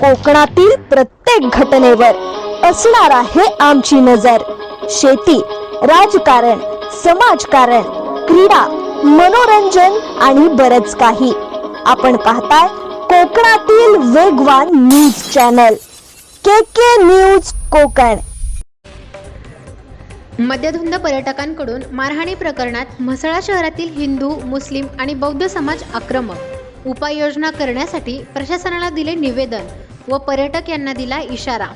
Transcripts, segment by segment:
कोकणातील प्रत्येक घटनेवर असणार आहे आमची नजर. शेती राजकारण समाजकारण क्रीडा मनोरंजन आणि बरच काही. आपण पाहताय कोकणातील वेगवान news channel. K K news Konkan. मद्यधुंद पर्यटकांकडून मारहाणी प्रकरणात म्हसळा शहरातील हिंदू मुस्लिम आणि बौद्ध समाज आक्रमक. उपाययोजना करण्यासाठी प्रशासनाला दिले निवेदन. व पर्यटक यांना दिला इशारा.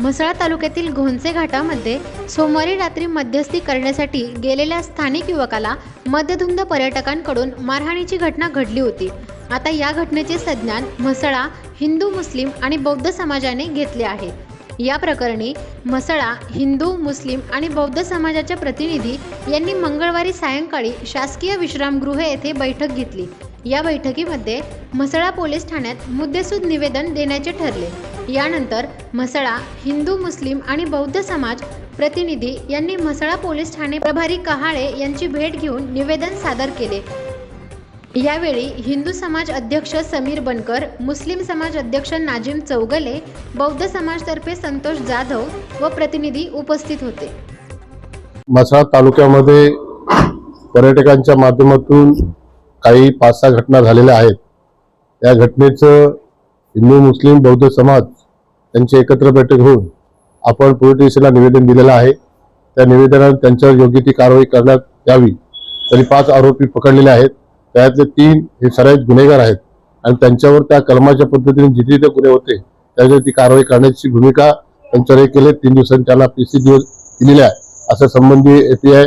म्हसळा तालुक्यातील घोणसे घाटामध्ये सोमवारी रात्री मध्यस्थी करण्यासाठी गेलेल्या स्थानिक युवकाला मद्यधुंद पर्यटकांकडून मारहाणीची घटना घडली होती. आता या घटनेचे संज्ञान म्हसळा हिंदू मुस्लिम आणि बौद्ध समाजाने घेतले आहे. या प्रकरणी म्हसळा हिंदू मुस्लिम आणि बौद्ध समाजाच्या प्रतिनिधी यांनी मंगळवारी सायंकाळी शासकीय विश्रामगृह येथे बैठक घेतली. या बैठकीमध्ये म्हसळा पोलीस ठाण्यात मुद्देसूद निवेदन देण्याचे ठरले. यानंतर म्हसळा हिंदू मुस्लिम आणि बौद्ध समाज प्रतिनिधी यांनी म्हसळा पोलीस ठाणे प्रभारी कहाळे यांची भेट घेऊन निवेदन सादर केले. यावेळी हिंदू समाज अध्यक्ष समीर बनकर मुस्लिम समाज अध्यक्ष नाजिम चौगले बौद्ध समाजतर्फे संतोष जाधव व प्रतिनिधी उपस्थित होते. म्हसळा तालुक्यामध्ये पर्यटकांच्या माध्यमातून काही पाच सहा घटना झालेल्या आहेत. त्या घटनेचं हिंदू मुस्लिम बौद्ध समाज त्यांची एकत्र बैठक होऊन आपण पोलिटिशियनला निवेदन दिलेलं आहे. त्या निवेदनात त्यांच्यावर योग्य ती कारवाई करण्यात यावी तरी पाच आरोपी पकडलेले आहेत. त्यातले तीन हे सराईत गुन्हेगार आहेत आणि त्यांच्यावर त्या कलमाच्या पद्धतीने जिथे जिथे गुन्हे होते त्याच्यावर ती कारवाई करण्याची भूमिका त्यांच्यावर हे केले. तीन दिवसांनी त्यांना पीसी दिवस दिलेले आहे. असं संबंधी ए पी आय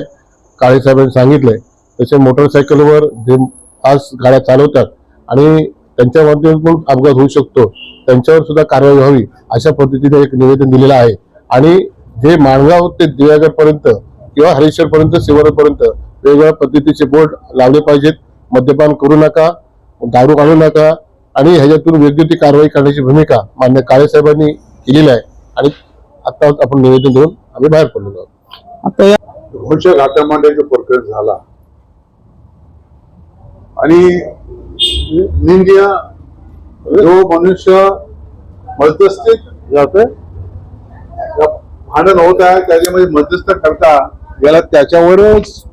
काळेसाहेबांनी सांगितलंय. तसे मोटरसायकलवर जे आज गाड्या चालवतात आणि त्यांच्या माध्यमातून पण अपघात होऊ शकतो. त्यांच्यावर सुद्धा कारवाई व्हावी अशा पद्धतीने एक निवेदन दिलेलं आहे. आणि जे माणगाव ते दिव्यागड पर्यंत किंवा हरेश्वर पर्यंत पर्यंत वेगवेगळ्या पद्धतीचे बोर्ड लावले पाहिजेत. मद्यपान करू नका दारू आणू नका आणि ह्याच्यातून योग्य ती कारवाई करण्याची भूमिका मान्य काळे साहेबांनी केलेली आहे. आणि आता आपण निवेदन देऊन आम्ही बाहेर पडलेलो आहोत. आता या घाटामध्ये जो प्रकरण झाला आणि निंदिया जो मनुष्य मध्यस्थीत जातोय भांडण होत आहे त्याच्यामध्ये मध्यस्थ करता याला त्याच्यावरच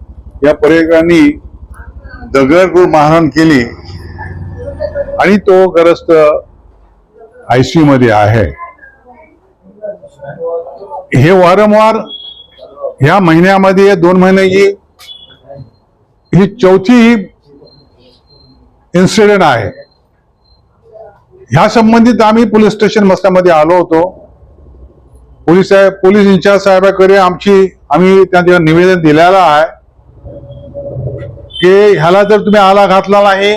या पर्यटकांनी दगडगुळ मारहाण केली. आणि तो ग्रस्त आयसीयू मध्ये आहे. हे वारंवार ह्या महिन्यामध्ये दोन महिन्याची ही चौथी इन्सिडेंट आहे. ह्या संबंधित आम्ही पोलीस स्टेशन मस्तामध्ये आलो होतो. पोलीस साहेब पोलीस इन्चार्ज साहेबाकडे आमची आम्ही त्यांच्या निवेदन दिलेलं आहे की ह्याला जर तुम्ही आला घातला नाही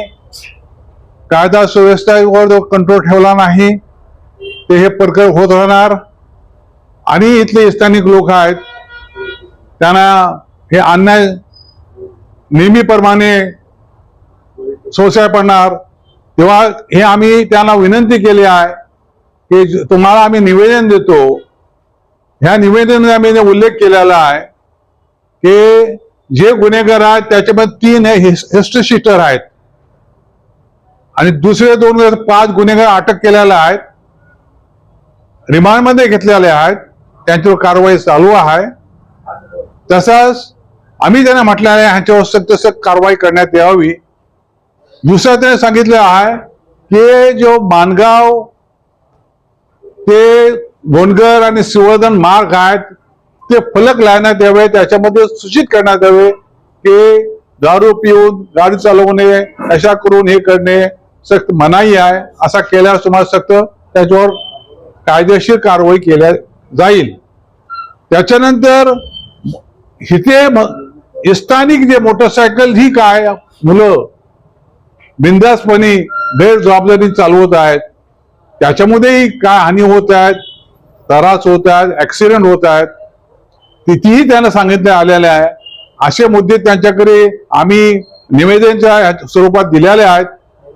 कायदा सुव्यवस्थेवर कंट्रोल ठेवला नाही ते हे प्रकरण होत राहणार. आणि इथले स्थानिक लोक आहेत त्यांना हे अन्याय नेहमीप्रमाणे सोसाय पडणार. तेव्हा हे आम्ही त्यांना विनंती केली आहे की तुम्हाला आम्ही निवेदन देतो. ह्या निवेदनात आम्ही उल्लेख केलेला आहे की जे गुन्हेगार आहेत त्याच्यामध्ये तीन हे हिस्ट्री आहेत. आणि दुसरे दोन पाच गुन्हेगार अटक केलेले आहेत रिमांडमध्ये घेतलेले आहेत त्यांच्यावर कारवाई चालू आहे. तसंच आम्ही त्यांना म्हटलं आहे ह्यांच्यावर सक्त कारवाई करण्यात यावी. दुसरं त्याने सांगितलं आहे की जो मानगाव ते गोंडगर आणि सिवर्धन मार्ग आहेत ते फलक लावण्यात यावे त्याच्यामध्ये सूचित करण्यात यावे की दारू पिऊन गाडी चालवणे अशा करून हे करणे सक्त मनाई आहे. असा केल्यास तुम्हाला सक्त त्याच्यावर कायदेशीर कारवाई केल्या जाईल. त्याच्यानंतर इथे स्थानिक जे मोटरसायकल ही काय मुलं बिंदासपणे गैरजबाबदारी चालवत आहेत. त्याच्यामध्येही काय हानी होत आहेत त्रास होत आहेत ऍक्सिडेंट होत आहेत तिथेही त्यांना सांगितले आलेले आहे असे मुद्दे त्यांच्याकडे आम्ही निवेदनच्या ह्या- स्वरूपात दिलेले आहेत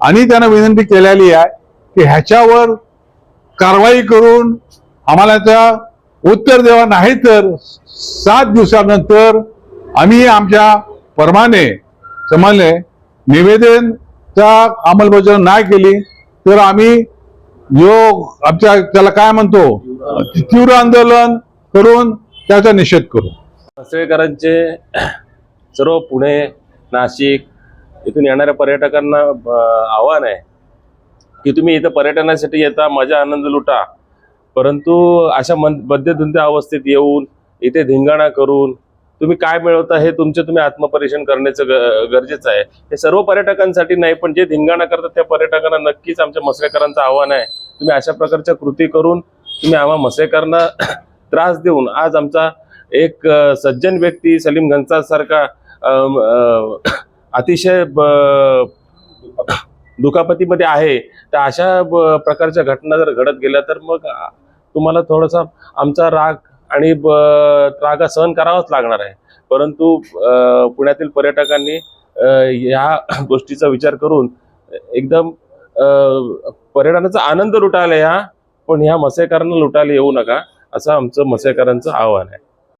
आणि त्यांना विनंती केलेली आहे की ह्याच्यावर कारवाई करून आम्हाला त्या उत्तर द्यावा नाही तर सात दिवसानंतर आम्ही आमच्या परमाने समजले निवेदन त्या अंमलबजावणी नाही केली तर आम्ही जो आमच्या त्याला काय म्हणतो तीव्र आंदोलन करून त्याचा निषेध करू. सासवेकरांचे सर्व पुणे नाशिक इथून येणाऱ्या पर्यटकांना आव्हान आहे की तुम्ही इथं पर्यटनासाठी येता मजा आनंद लुटा. परंतु अशा मन मध्यधुंद्या अवस्थेत येऊन इथे धिंगाणा करून तुम्ही काय मिळवता हे तुमचे तुम्ही आत्मपरीक्षण करण्याचं ग- गरजेचं आहे. हे सर्व पर्यटकांसाठी नाही पण जे धिंगाणा करतात त्या पर्यटकांना नक्कीच आमच्या मसळेकरांचं आव्हान आहे. तुम्ही अशा प्रकारच्या कृती करून तुम्ही आम्हा मसळेकरांना त्रास देऊन आज आमचा एक सज्जन व्यक्ती सलीम घनसाद सारखा अतिशय ब- दुखापतीमध्ये आहे तर अशा ब- प्रकारच्या घटना जर घडत गेल्या तर मग तुम्हाला थोडासा आमचा राग आणि ब- रागा सहन करावाच लागणार आहे. परंतु पुण्यातील पर्यटकांनी ह्या या गोष्टीचा विचार करून एकदम पर्यटनाचा आनंद लुटायला या पण ह्या मसेकरांना लुटायला येऊ नका असं आमचं मसेकरांचं आव्हान आहे.